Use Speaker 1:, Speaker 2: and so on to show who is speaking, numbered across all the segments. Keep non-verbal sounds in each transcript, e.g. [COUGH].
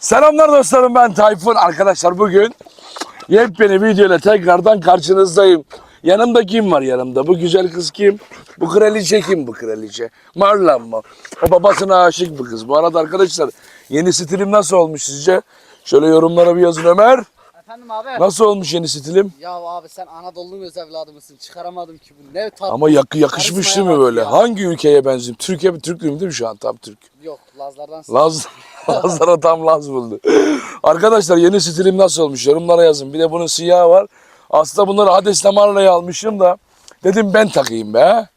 Speaker 1: Selamlar dostlarım ben Tayfun. Arkadaşlar bugün yepyeni video ile tekrardan karşınızdayım. Yanımda kim var yanımda? Bu güzel kız kim? Bu kraliçe kim bu kraliçe? Marlan mı? O babasına aşık bu kız. Bu arada arkadaşlar yeni stilim nasıl olmuş sizce? Şöyle yorumlara bir yazın Ömer.
Speaker 2: Efendim abi.
Speaker 1: Nasıl olmuş yeni stilim?
Speaker 2: Ya abi sen Anadolu'nun öz evladı mısın? Çıkaramadım ki bunu. Ne tat.
Speaker 1: Ama yak yakışmış değil
Speaker 2: Karizmaya
Speaker 1: mi
Speaker 2: bak
Speaker 1: böyle?
Speaker 2: ya.
Speaker 1: Hangi ülkeye benziyorum? Türkiye mi? Türklüyüm değil mi şu an? Tam Türk.
Speaker 2: Yok Lazlardan
Speaker 1: Laz, [LAUGHS] Lazlara tam Laz buldu. Arkadaşlar yeni stilim nasıl olmuş yorumlara yazın. Bir de bunun siyahı var. Aslında bunları Hades'le Marla'ya almışım da dedim ben takayım be.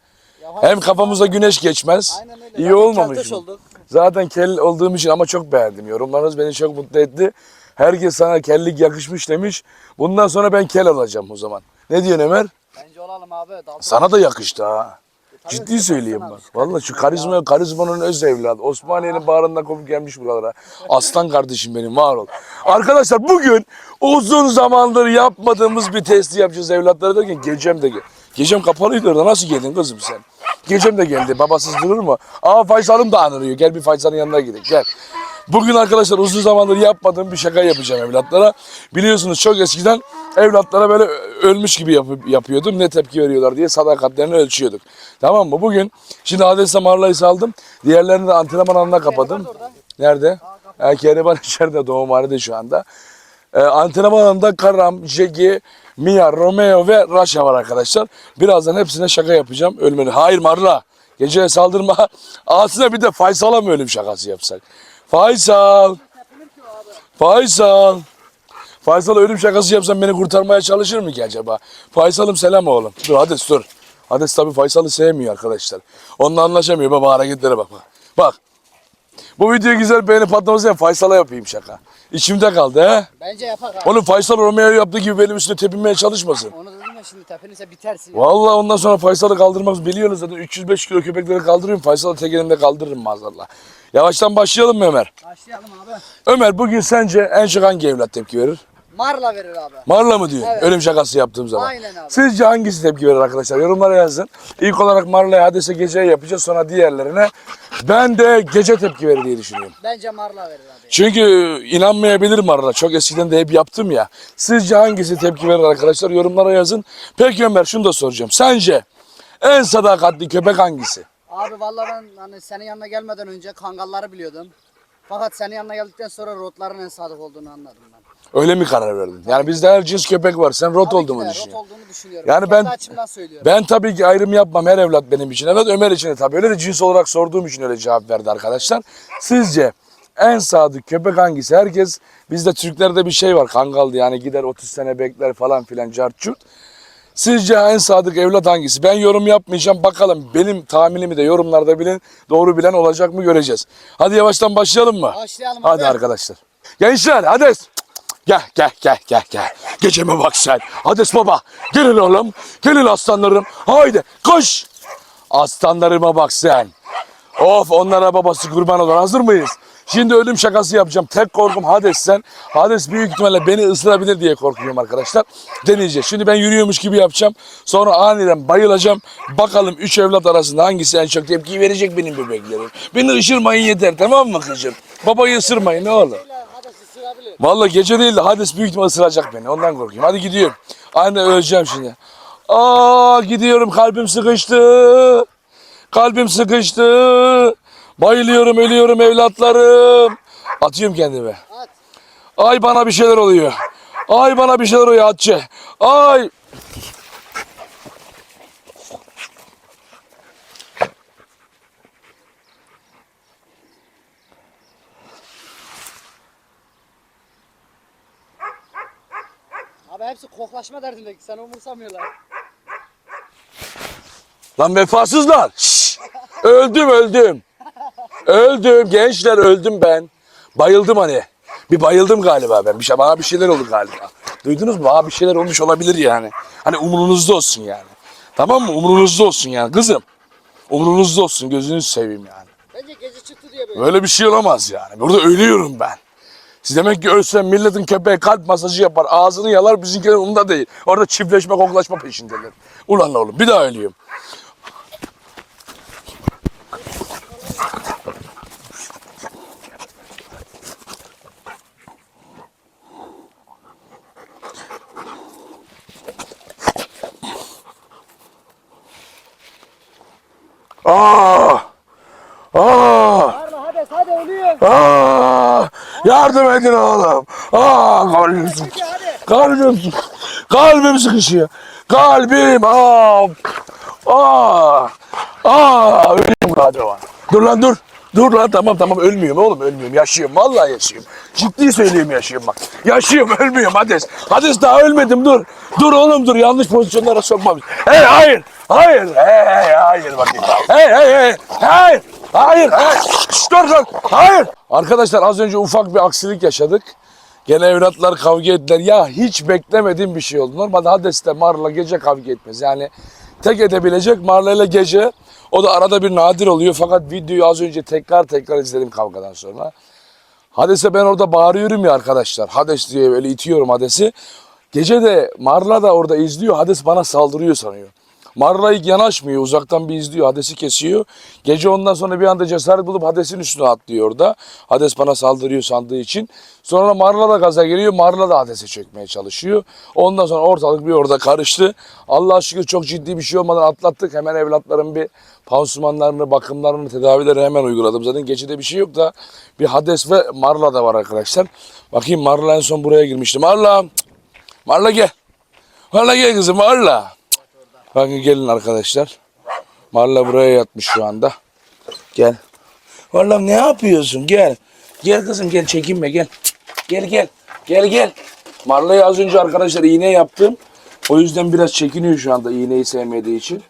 Speaker 1: Hem kafamıza güneş geçmez.
Speaker 2: Aynen öyle.
Speaker 1: İyi
Speaker 2: Zaten
Speaker 1: olmamış mı?
Speaker 2: olduk.
Speaker 1: Zaten kel olduğum için ama çok beğendim. Yorumlarınız beni çok mutlu etti. Herkes sana kellik yakışmış demiş. Bundan sonra ben kel olacağım o zaman. Ne diyorsun Ömer?
Speaker 2: Bence olalım abi. Dalga
Speaker 1: Sana da yakıştı ha. Ciddi söyleyeyim bak.
Speaker 2: abi,
Speaker 1: Vallahi şu karizma, karizmanın öz evladı. Osmaniye'nin bağrından kopup gelmiş buralara. Aslan kardeşim benim var ol. Arkadaşlar bugün uzun zamandır yapmadığımız bir testi yapacağız evlatları derken gecem de gel. Gecem kapalıydı orada. Nasıl geldin kızım sen? Gecem de geldi. Babasız durur mu? Aa Faysal'ım da anırıyor. Gel bir Faysal'ın yanına gidelim. Gel. Bugün arkadaşlar uzun zamandır yapmadığım bir şaka yapacağım evlatlara. Biliyorsunuz çok eskiden evlatlara böyle ölmüş gibi yapıp, yapıyordum. Ne tepki veriyorlar diye sadakatlerini ölçüyorduk. Tamam mı? Bugün şimdi Hades'e Marla'yı saldım. Diğerlerini de antrenman alanına kapadım. Nerede? Ha, Kehribar [LAUGHS] içeride doğumhanede şu anda. Ee, antrenman alanında Karam, Jegi, Mia, Romeo ve Raşa var arkadaşlar. Birazdan hepsine şaka yapacağım. Ölmeli. Hayır Marla. Geceye saldırma. [LAUGHS] Ağzına bir de Faysal'a mı ölüm şakası yapsak? Faysal. Faysal. Faysal'a ölüm şakası yapsam beni kurtarmaya çalışır mı ki acaba? Faysal'ım selam oğlum. Dur Hades dur. Hades tabii Faysal'ı sevmiyor arkadaşlar. Onunla anlaşamıyor. Baba hareketlere bak. Bak. Bu video güzel beğeni patlaması ya Faysal'a yapayım şaka. İçimde kaldı he.
Speaker 2: Bence yapak abi.
Speaker 1: Oğlum Faysal Romeo'yu yaptığı gibi benim üstüne tepinmeye çalışmasın.
Speaker 2: Onu dedim ya şimdi tepinirse bitersin.
Speaker 1: Vallahi ondan sonra Faysal'ı kaldırmak biliyorsunuz zaten 305 kilo köpekleri kaldırıyorum. Faysal'ı tek elimde kaldırırım maazallah. Yavaştan başlayalım mı Ömer?
Speaker 2: Başlayalım abi.
Speaker 1: Ömer bugün sence en çok hangi evlat tepki verir?
Speaker 2: Marla verir abi.
Speaker 1: Marla mı diyor?
Speaker 2: Evet.
Speaker 1: Ölüm şakası yaptığım zaman.
Speaker 2: Aynen abi.
Speaker 1: Sizce hangisi tepki verir arkadaşlar? Yorumlara yazın. İlk olarak Marla'ya Hades'e geceye yapacağız sonra diğerlerine. Ben de gece tepki verir diye düşünüyorum.
Speaker 2: Bence Marla verir abi.
Speaker 1: Çünkü inanmayabilir Marla. Çok eskiden de hep yaptım ya. Sizce hangisi tepki verir arkadaşlar? Yorumlara yazın. Peki Ömer şunu da soracağım. Sence en sadakatli köpek hangisi?
Speaker 2: Abi vallahi ben hani senin yanına gelmeden önce kangalları biliyordum. Fakat senin yanına geldikten sonra rotların en sadık olduğunu anladım ben.
Speaker 1: Öyle mi karar verdin? Yani bizde her cins köpek var. Sen rot
Speaker 2: Tabii ki
Speaker 1: olduğunu
Speaker 2: de rot
Speaker 1: düşünüyorsun.
Speaker 2: olduğunu düşünüyorum.
Speaker 1: Yani ben-
Speaker 2: Kendi açımdan söylüyorum.
Speaker 1: Ben tabii ki ayrım yapmam her evlat benim için. Evet Ömer için de tabii. Öyle de cins olarak sorduğum için öyle cevap verdi arkadaşlar. Sizce en sadık köpek hangisi? Herkes bizde Türklerde bir şey var kangal yani gider 30 sene bekler falan filan cartçurt. Sizce en sadık evlat hangisi? Ben yorum yapmayacağım. Bakalım benim tahminimi de yorumlarda bilin. Doğru bilen olacak mı göreceğiz. Hadi yavaştan başlayalım mı?
Speaker 2: Başlayalım
Speaker 1: Hadi
Speaker 2: abi.
Speaker 1: arkadaşlar. Gençler hadi. Gel gel gel gel gel. Geceme bak sen. Hades baba. Gelin oğlum. Gelin aslanlarım. Haydi koş. Aslanlarıma bak sen. Of onlara babası kurban olur. Hazır mıyız? Şimdi ölüm şakası yapacağım. Tek korkum Hades'ten. Hades büyük ihtimalle beni ısırabilir diye korkuyorum arkadaşlar. Deneyeceğiz. Şimdi ben yürüyormuş gibi yapacağım. Sonra aniden bayılacağım. Bakalım üç evlat arasında hangisi en çok tepki verecek benim bebeklerim. Beni ısırmayın yeter tamam mı kızım? Babayı ısırmayın ne olur. Vallahi gece değil de Hades büyük ihtimal ısıracak beni. Ondan korkuyorum. Hadi gidiyorum. Anne öleceğim şimdi. Aa gidiyorum kalbim sıkıştı. Kalbim sıkıştı. Bayılıyorum ölüyorum evlatlarım. Atıyorum kendimi. Ay bana bir şeyler oluyor. Ay bana bir şeyler oluyor Hatice. Ay.
Speaker 2: Abi hepsi koklaşma derdindeki. Sen umursamıyorlar.
Speaker 1: Lan vefasızlar. Şşş! Öldüm öldüm. Öldüm gençler öldüm ben. Bayıldım hani. Bir bayıldım galiba ben. Bir şey, bana bir şeyler oldu galiba. Duydunuz mu? Bana bir şeyler olmuş olabilir yani. Hani umurunuzda olsun yani. Tamam mı? Umurunuzda olsun yani kızım. Umurunuzda olsun gözünüzü seveyim yani.
Speaker 2: Bence gece çıktı diye böyle.
Speaker 1: Böyle bir şey olamaz yani. Burada ölüyorum ben. Siz demek ki ölsen milletin köpeği kalp masajı yapar. Ağzını yalar bizimkiler onda değil. Orada çiftleşme koklaşma peşindeler. Ulan oğlum bir daha öleyim. Ah! Ah! Aa! Aa!
Speaker 2: Hadi, hadi hadi ölüyor.
Speaker 1: Aa! Ah! Yardım edin oğlum. Aa! Kalbim,
Speaker 2: hadi.
Speaker 1: kalbim, kalbim sıkışıyor. Kalbim. Aa! Aa! Aa! Öleyim galiba. Dur lan dur. Dur lan tamam tamam ölmüyorum oğlum ölmüyorum yaşıyorum vallahi yaşıyorum. Ciddi söylüyorum yaşıyorum bak. Yaşıyorum [LAUGHS] ölmüyorum Hades. Hades daha ölmedim dur. Dur oğlum dur yanlış pozisyonlara sokmam. Hey hayır hayır hey hey hayır bakayım. Hey hey hey hayır hayır hayır. Şşş, dur dur hayır. Arkadaşlar az önce ufak bir aksilik yaşadık. Gene evlatlar kavga ettiler. Ya hiç beklemediğim bir şey oldu. Normalde Hades'te Marla gece kavga etmez. Yani tek edebilecek Marla ile gece. O da arada bir nadir oluyor. Fakat videoyu az önce tekrar tekrar izledim kavgadan sonra. Hades'e ben orada bağırıyorum ya arkadaşlar. Hades diye böyle itiyorum Hades'i. Gece de Marla da orada izliyor. Hades bana saldırıyor sanıyor. Marla ilk yanaşmıyor. Uzaktan bir izliyor. Hades'i kesiyor. Gece ondan sonra bir anda cesaret bulup Hades'in üstüne atlıyor orada. Hades bana saldırıyor sandığı için. Sonra Marla da gaza geliyor. Marla da Hades'i çekmeye çalışıyor. Ondan sonra ortalık bir orada karıştı. Allah'a şükür çok ciddi bir şey olmadan atlattık. Hemen evlatların bir pansumanlarını, bakımlarını, tedavileri hemen uyguladım. Zaten gecede bir şey yok da bir Hades ve Marla da var arkadaşlar. Bakayım Marla en son buraya girmişti. Marla! Marla gel. Marla gel kızım Marla. Bakın gelin arkadaşlar. Marla buraya yatmış şu anda. Gel. Marla ne yapıyorsun? Gel. Gel kızım gel çekinme gel. Gel gel. Gel gel. Marla'ya az önce arkadaşlar iğne yaptım. O yüzden biraz çekiniyor şu anda iğneyi sevmediği için.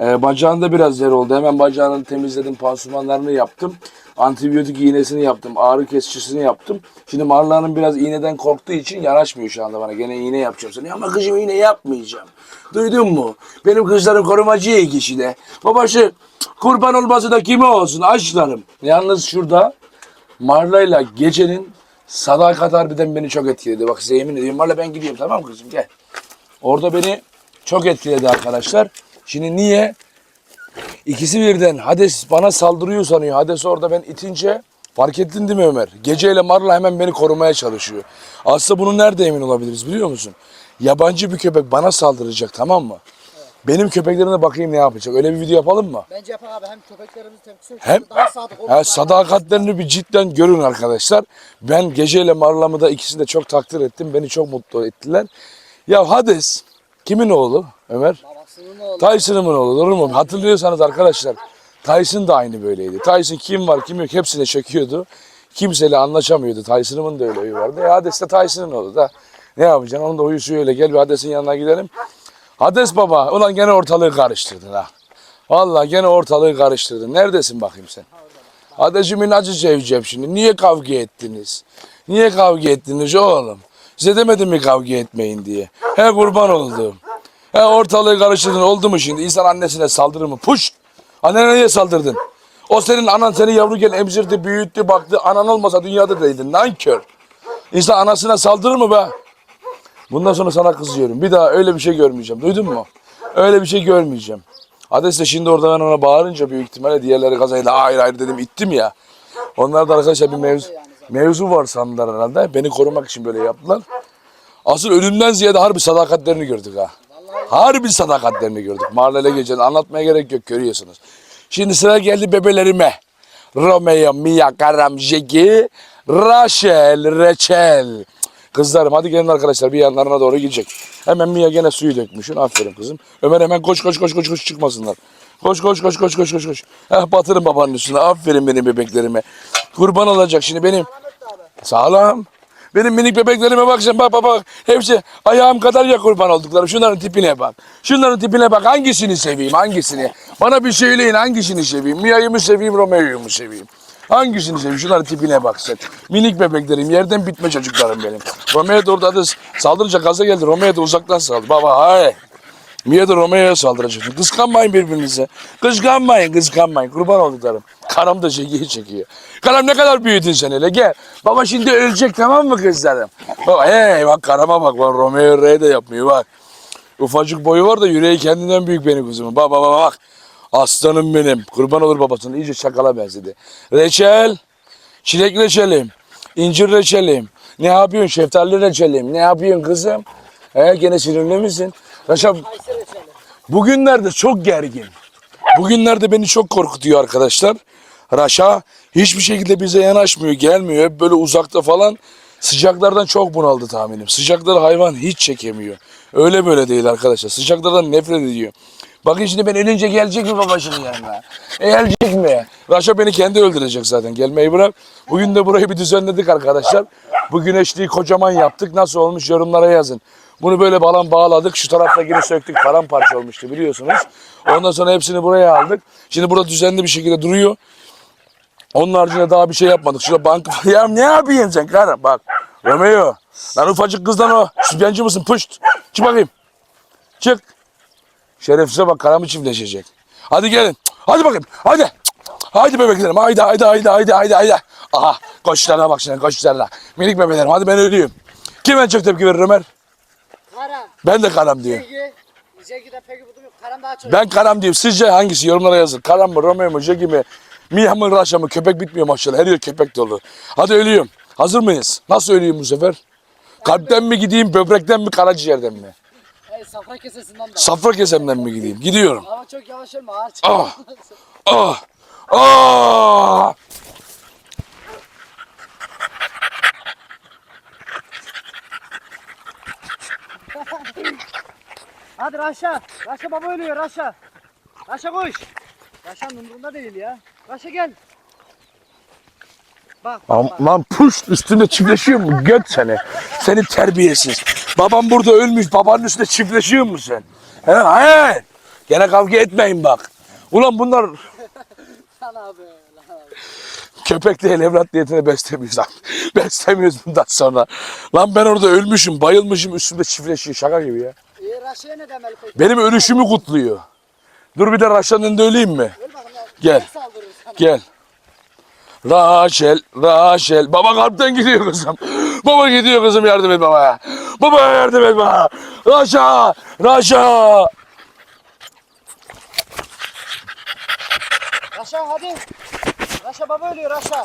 Speaker 1: Ee, bacağında biraz yer oldu. Hemen bacağını temizledim. Pansumanlarını yaptım. Antibiyotik iğnesini yaptım. Ağrı kesicisini yaptım. Şimdi Marla'nın biraz iğneden korktuğu için yanaşmıyor şu anda bana. Gene iğne yapacağım sana. Ama kızım iğne yapmayacağım. Duydun mu? Benim kızlarım korumacı iki kişi de. Babası kurban olması da kime olsun açlarım. Yalnız şurada Marla'yla gecenin sadakat harbiden beni çok etkiledi. Bak size yemin ediyorum. Marla ben gidiyorum tamam kızım gel. Orada beni çok etkiledi arkadaşlar. Şimdi niye? İkisi birden Hades bana saldırıyor sanıyor. Hades orada ben itince fark ettin değil mi Ömer? Geceyle Marla hemen beni korumaya çalışıyor. Aslında bunu nerede emin olabiliriz biliyor musun? Yabancı bir köpek bana saldıracak tamam mı? Benim köpeklerine bakayım ne yapacak. Öyle bir video yapalım mı?
Speaker 2: Bence yapar abi hem köpeklerimiz tepkisi
Speaker 1: Hem
Speaker 2: daha sadık olur.
Speaker 1: ha, sadakatlerini bir cidden görün arkadaşlar. Ben geceyle Marlam'ı da ikisini de çok takdir ettim. Beni çok mutlu ettiler. Ya Hades kimin oğlu Ömer?
Speaker 2: Babasının oğlu.
Speaker 1: Tyson'ın oğlu doğru mu? Hatırlıyorsanız arkadaşlar Tyson da aynı böyleydi. Tyson kim var kim yok hepsine çekiyordu. Kimseyle anlaşamıyordu. Tyson'ın da öyle huyu vardı. E Hades de Tyson'ın oğlu da. Ne yapacaksın? Onun da huyu suyu öyle. Gel bir Hades'in yanına gidelim. Hades baba ulan gene ortalığı karıştırdın ha. Vallahi gene ortalığı karıştırdın. Neredesin bakayım sen? Hades'imin acı seveceğim şimdi. Niye kavga ettiniz? Niye kavga ettiniz oğlum? Size demedim mi kavga etmeyin diye. He kurban oldum. He ortalığı karıştırdın oldu mu şimdi? İnsan annesine saldırır mı? Puş! Annene niye saldırdın? O senin anan seni yavruken emzirdi, büyüttü, baktı. Anan olmasa dünyada değildin. Nankör. İnsan anasına saldırır mı be? Bundan sonra sana kızıyorum. Bir daha öyle bir şey görmeyeceğim. Duydun mu? Öyle bir şey görmeyeceğim. Hades de şimdi orada ben ona bağırınca büyük ihtimalle diğerleri kazayla hayır hayır dedim ittim ya. Onlar da arkadaşlar bir mevzu, mevzu var sandılar herhalde. Beni korumak için böyle yaptılar. Asıl ölümden ziyade harbi sadakatlerini gördük ha. Harbi sadakatlerini gördük. Mahallele geceni anlatmaya gerek yok görüyorsunuz. Şimdi sıra geldi bebelerime. Romeo, Mia, Karam, Jeki, Rachel, Reçel. Kızlarım hadi gelin arkadaşlar bir yanlarına doğru gidecek. Hemen Mia gene suyu dökmüşsün. Aferin kızım. Ömer hemen koş koş koş koş koş çıkmasınlar. Koş koş koş koş koş koş koş. Heh batırın babanın üstüne. Aferin benim bebeklerime. Kurban olacak şimdi benim. Sağlam. Benim minik bebeklerime bak sen bak bak bak. Hepsi ayağım kadar ya kurban olduklarım. Şunların tipine bak. Şunların tipine bak. Hangisini seveyim hangisini? Bana bir söyleyin hangisini seveyim? Mia'yı mı seveyim Romeo'yu mu seveyim? Hangisini seveyim? Şunların tipine bak sen. Minik bebeklerim. Yerden bitme çocuklarım benim. Romeo da orada da saldırınca gaza geldi. Romeo da uzaktan saldı. Baba hay. Mia da Romeo'ya saldıracak. Kıskanmayın birbirinize. Kıskanmayın, kıskanmayın. Kurban olduklarım. Karam da çekiyor çekiyor. Karam ne kadar büyüdün sen hele gel. Baba şimdi ölecek tamam mı kızlarım? Baba hey bak karama bak. bak Romeo R de yapmıyor bak. Ufacık boyu var da yüreği kendinden büyük benim kızımın. Bak bak bak. Aslanım benim. Kurban olur babasının. iyice çakala benzedi. Reçel. Çilek reçelim. incir reçelim. Ne yapıyorsun şeftali reçelim? Ne yapıyorsun kızım? He gene sinirli misin?
Speaker 2: Reçeli.
Speaker 1: Bugünlerde çok gergin. Bugünlerde beni çok korkutuyor arkadaşlar. Raşa hiçbir şekilde bize yanaşmıyor, gelmiyor. Hep böyle uzakta falan. Sıcaklardan çok bunaldı tahminim. Sıcakları hayvan hiç çekemiyor. Öyle böyle değil arkadaşlar. Sıcaklardan nefret ediyor. Bakın şimdi ben ölünce gelecek mi babasının yanına? E gelecek mi? Raşa beni kendi öldürecek zaten. Gelmeyi bırak. Bugün de burayı bir düzenledik arkadaşlar. Bu güneşliği kocaman yaptık. Nasıl olmuş yorumlara yazın. Bunu böyle balan bağladık. Şu taraftakini söktük. Paramparça olmuştu biliyorsunuz. Ondan sonra hepsini buraya aldık. Şimdi burada düzenli bir şekilde duruyor. Onun haricinde daha bir şey yapmadık. Şurada bank [LAUGHS] Ya ne yapayım sen karım? Bak. Romeo. Lan ufacık kızdan o. Sütyancı mısın? Pışt. Çık bakayım. Çık. Şerefsize bak karamı çiftleşecek. Hadi gelin. Hadi bakayım. Hadi. Haydi bebeklerim. Haydi haydi haydi haydi haydi haydi. Aha koşlarına bak şimdi koşlarına. Minik bebelerim. Hadi ben ölüyüm. Kim en çok tepki verir Ömer? Ben de karam diyor.
Speaker 2: Jegi. Jegi de peki bu yok. Karam daha çok.
Speaker 1: Ben karam diyorum. Sizce hangisi? Yorumlara yazın. Karam mı, Romeo mu, Jackie mi? Mia mı, Raşa mı? Köpek bitmiyor maşallah. Her yer köpek dolu. Hadi ölüyorum. Hazır mıyız? Nasıl ölüyüm bu sefer? Kalpten mi gideyim, böbrekten mi, karaciğerden mi?
Speaker 2: Hey, safra kesesinden de.
Speaker 1: Safra kesemden mi gideyim? Gidiyorum.
Speaker 2: Ama çok yavaş ölme ağır
Speaker 1: Ah. Ah! Ah!
Speaker 2: Hadi Raşa. Raşa baba ölüyor Raşa. Raşa koş. Raşa'nın umurunda değil ya. Raşa gel. Bak
Speaker 1: Lan,
Speaker 2: bak.
Speaker 1: lan puş üstünde çiftleşiyor mu? Göt seni. Seni terbiyesiz. Babam burada ölmüş. Babanın üstünde çiftleşiyor mu sen? He, hayır. Gene kavga etmeyin bak. Ulan bunlar [LAUGHS]
Speaker 2: Lan abi. Lan abi.
Speaker 1: Köpek değil evlat niyetine beslemiyoruz abi. [LAUGHS] Beslemiyoruz bundan sonra. Lan ben orada ölmüşüm, bayılmışım üstümde çiftleşiyor. Şaka gibi ya.
Speaker 2: Ne demeli peki?
Speaker 1: Benim ölüşümü kutluyor. Dur bir de Raşan'ın önünde öleyim mi?
Speaker 2: Öl bakalım ya.
Speaker 1: Gel.
Speaker 2: Kim saldırır sana?
Speaker 1: Gel. Raşel, Raşel. Baba kalpten gidiyor kızım. Baba gidiyor kızım yardım et babaya. Babaya yardım et bana. Raşa, Raşa.
Speaker 2: Raşa hadi. Raşa baba ölüyor Raşa.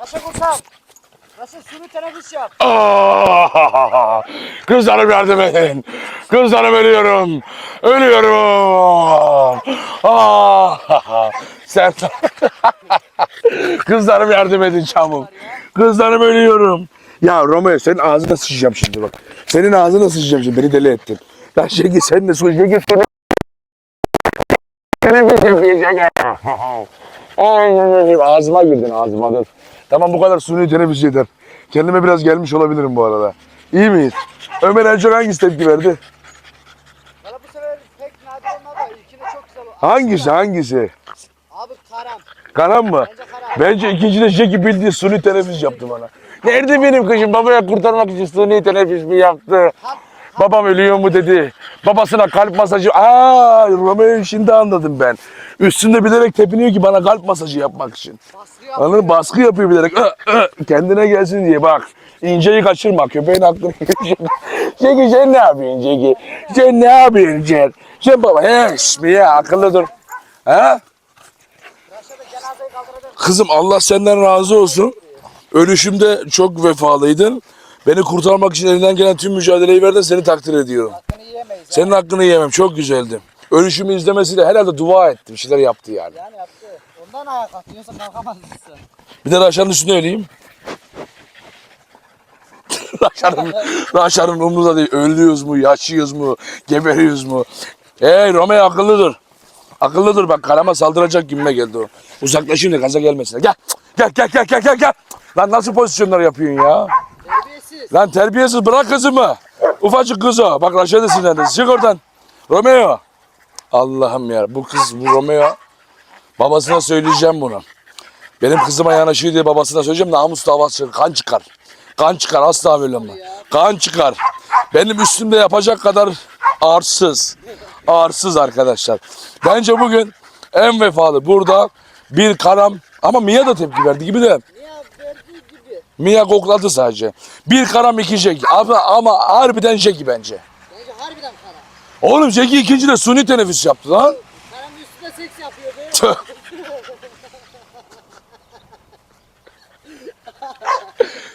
Speaker 2: Raşa kurtar. Raşa suni teneffüs yap. [LAUGHS]
Speaker 1: Kızlarım yardım edin. Kızlarım ölüyorum. Ölüyorum. [LAUGHS] Sen [LAUGHS] Kızlarım yardım edin çabuk. Kızlarım ölüyorum. Ya Romeo senin ağzına sıçacağım şimdi bak. Senin ağzına sıçacağım şimdi. Beni deli ettin. Lan Şegi sen de su. Şegi seni. Ağzıma girdin ağzıma dur. Tamam bu kadar suni teneffüs yeter. Kendime biraz gelmiş olabilirim bu arada. İyi miyiz? Ömer en çok hangisi tepki verdi?
Speaker 2: Valla bu sefer pek nadir olmadı. İlkine çok güzel oldu.
Speaker 1: Hangisi hangisi?
Speaker 2: Abi karam.
Speaker 1: Karan mı?
Speaker 2: Bence karam.
Speaker 1: Bence ikinci de Jackie bildiği suni teneffüs yaptı bana. Nerede benim kızım? Babaya kurtarmak için suni teneffüs mü yaptı?
Speaker 2: Ham,
Speaker 1: Babam ölüyor mu dedi. Babasına kalp masajı. Aa, Romeo şimdi anladım ben. Üstünde bilerek tepiniyor ki bana kalp masajı yapmak için.
Speaker 2: baskı.
Speaker 1: Anladın mı? Baskı yapıyor bilerek. Ö, ö, kendine gelsin diye bak. İnceyi kaçırma. Köpeğin aklını [LAUGHS] Ceki sen ne yapıyorsun Ceki? Sen ne yapıyorsun Cek? Sen baba he mi ya akıllı dur. Ha? Kızım Allah senden razı olsun. Ölüşümde çok vefalıydın. Beni kurtarmak için elinden gelen tüm mücadeleyi verdin. Seni takdir ediyorum.
Speaker 2: Hakkını yiyemeyiz.
Speaker 1: Senin hakkını yemem. Çok güzeldi. Ölüşümü izlemesiyle herhalde dua etti. Bir şeyler yaptı yani.
Speaker 2: Yani yaptı. Ondan ayağa kalktı. Yoksa kalkamazdı.
Speaker 1: Bir de Raşan'ın üstüne öleyim. [LAUGHS] Raşan'ın, Raşan'ın umurunda değil. Ölüyoruz mu, yaşıyoruz mu, geberiyoruz mu? Hey Romeo akıllı dur. Akıllı dur bak karama saldıracak gibime geldi o. Uzaklaşayım da gaza gelmesin. Gel. Gel gel gel gel gel gel. Lan nasıl pozisyonlar yapıyorsun ya? Lan terbiyesiz bırak kızımı. Ufacık kız o. Bak Raşa da sinirlendi. Çık oradan. Romeo. Allah'ım ya bu kız bu Romeo. Babasına söyleyeceğim bunu. Benim kızıma yanaşıyor diye babasına söyleyeceğim. Namus davası çıkar. Kan çıkar. Kan çıkar asla böyle mi? Kan çıkar. Benim üstümde yapacak kadar arsız. Arsız arkadaşlar. Bence bugün en vefalı burada bir karam ama Mia da tepki verdi gibi de. Mia kokladı sadece. Bir karam iki Jackie. Ama, ama harbiden Jackie bence.
Speaker 2: Bence harbiden kara.
Speaker 1: Oğlum Jackie ikinci de suni teneffüs yaptı lan.
Speaker 2: Karanın üstünde seks yapıyor.
Speaker 1: Tüh.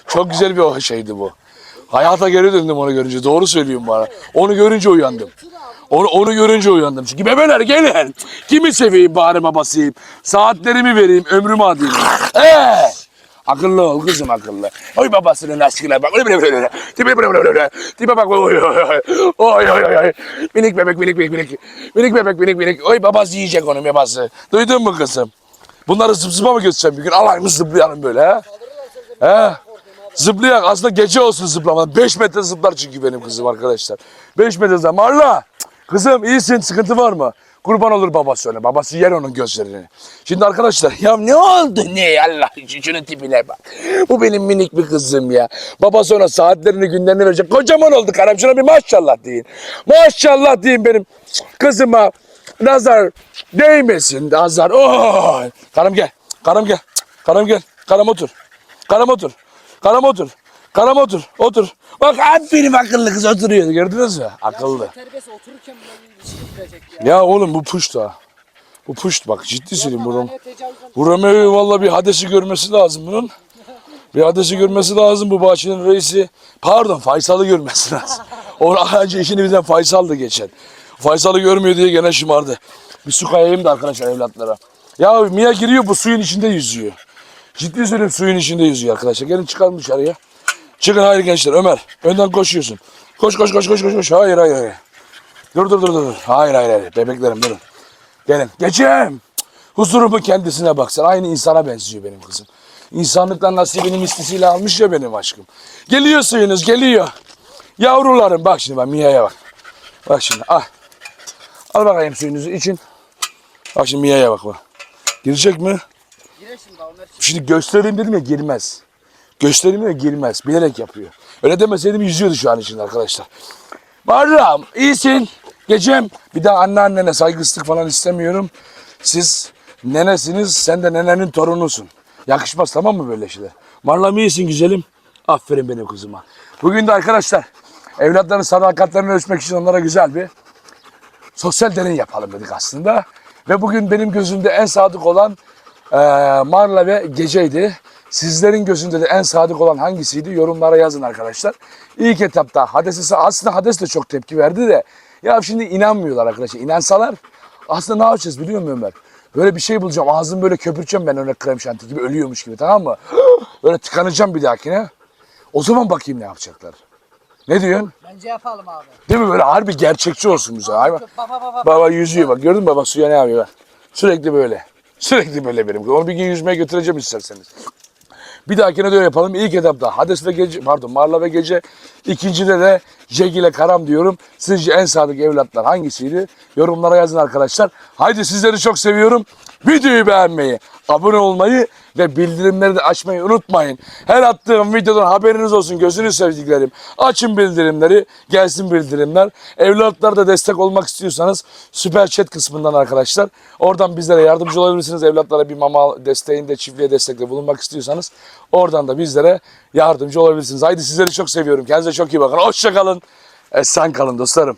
Speaker 1: Çok güzel bir o şeydi bu. Hayata geri döndüm onu görünce. Doğru söylüyorum bana. Onu görünce uyandım.
Speaker 2: Abi.
Speaker 1: Onu, onu görünce uyandım. Çünkü bebeler gelin. Kimi seveyim bağrıma basayım. Saatlerimi vereyim, ömrümü adayım. Ee, akıllı ol kızım akıllı. Oy babasının aşkına bak. Öyle böyle böyle. Tipe böyle böyle böyle. Tipe bak. Oy oy oy. Oy oy oy. oy. Minik bebek minik minik minik. Minik bebek minik minik. Oy babası yiyecek onu babası. Duydun mu kızım? Bunları zıp zıpa mı götüreceğim bir gün? Alay mı zıplayalım böyle ha? He? Zıplayak aslında gece olsun zıplamadan. 5 metre zıplar çünkü benim kızım arkadaşlar. 5 metre zıplar. Marla kızım iyisin sıkıntı var mı? Kurban olur babası öyle. Babası yer onun gözlerini. Şimdi arkadaşlar ya ne oldu ne Allah için şunun tipine bak. Bu benim minik bir kızım ya. Babası ona saatlerini günlerini verecek. Kocaman oldu karam şuna bir maşallah deyin. Maşallah deyin benim kızıma. Nazar değmesin nazar. Oh. Karım gel. Karım gel. Karım gel. Karım otur. Karam otur. Karam otur. Karam otur. Otur. Bak aferin akıllı kız oturuyor. Gördünüz mü? Akıllı.
Speaker 2: Terbiyesi otururken bir ilişki girecek ya.
Speaker 1: Ya oğlum bu puşt ha. Bu puşt bak ciddi söyleyeyim bu Rom.
Speaker 2: Tecavüzden
Speaker 1: Bu Romeo'yu valla bir hadesi görmesi lazım bunun. Bir hadesi görmesi lazım bu bahçenin reisi. Pardon Faysal'ı görmesi lazım. [LAUGHS] Onu önce işini bizden Faysal'dı geçen. Faysal'ı görmüyor diye gene şımardı. Bir su kayayım da arkadaşlar evlatlara. Ya Mia giriyor bu suyun içinde yüzüyor. Ciddi söylüyorum suyun içinde yüzüyor arkadaşlar. Gelin çıkalım dışarıya. Çıkın hayır gençler Ömer. Önden koşuyorsun. Koş koş koş koş koş. koş. Hayır hayır hayır. Dur dur dur dur. Hayır hayır hayır. Bebeklerim durun. Gelin. Geçeyim. Huzurumu kendisine bak sen. Aynı insana benziyor benim kızım. İnsanlıktan nasibini mislisiyle almış ya benim aşkım. Geliyor suyunuz geliyor. Yavrularım bak şimdi bak Mia'ya bak. Bak şimdi al. Al bakayım suyunuzu için. Bak şimdi Mia'ya bak bak. Girecek mi?
Speaker 2: girer şimdi Ömer.
Speaker 1: Şimdi göstereyim dedim ya girmez. Göstereyim ya girmez. Bilerek yapıyor. Öyle demeseydim yüzüyordu şu an içinde arkadaşlar. Barram iyisin. Gecem bir daha anneannene saygısızlık falan istemiyorum. Siz nenesiniz sen de nenenin torunusun. Yakışmaz tamam mı böyle şeyler? Marlam iyisin güzelim. Aferin benim kızıma. Bugün de arkadaşlar evlatların sadakatlerini ölçmek için onlara güzel bir sosyal deney yapalım dedik aslında. Ve bugün benim gözümde en sadık olan eee, Marla ve Gece'ydi. Sizlerin gözünde de en sadık olan hangisiydi? Yorumlara yazın arkadaşlar. İlk etapta Hades'e aslında Hades de çok tepki verdi de ya şimdi inanmıyorlar arkadaşlar. İnansalar aslında ne yapacağız biliyor musun Ömer? Böyle bir şey bulacağım. Ağzımı böyle köpürteceğim ben öyle krem şanti gibi ölüyormuş gibi tamam mı? [GASPS] Böyle tıkanacağım bir dahakine. O zaman bakayım ne yapacaklar. Ne diyorsun?
Speaker 2: Bence yapalım abi.
Speaker 1: Değil mi böyle harbi gerçekçi olsun bize.
Speaker 2: Baba baba baba.
Speaker 1: Baba yüzüyor bak gördün mü baba suya ne yapıyor bak. Sürekli böyle. Sürekli böyle benim. Onu bir gün yüzmeye götüreceğim isterseniz. Bir dahakine de öyle yapalım. İlk etapta Hades ve Gece, pardon Marla ve Gece. İkincide de Jeg ile Karam diyorum. Sizce en sadık evlatlar hangisiydi? Yorumlara yazın arkadaşlar. Haydi sizleri çok seviyorum. Videoyu beğenmeyi, abone olmayı ve bildirimleri de açmayı unutmayın. Her attığım videodan haberiniz olsun gözünü sevdiklerim. Açın bildirimleri, gelsin bildirimler. Evlatlar da destek olmak istiyorsanız süper chat kısmından arkadaşlar. Oradan bizlere yardımcı olabilirsiniz. Evlatlara bir mama desteğinde, çiftliğe destekte bulunmak istiyorsanız oradan da bizlere yardımcı olabilirsiniz. Haydi sizleri çok seviyorum. Kendinize çok iyi bakın. Hoşçakalın. Esen kalın dostlarım.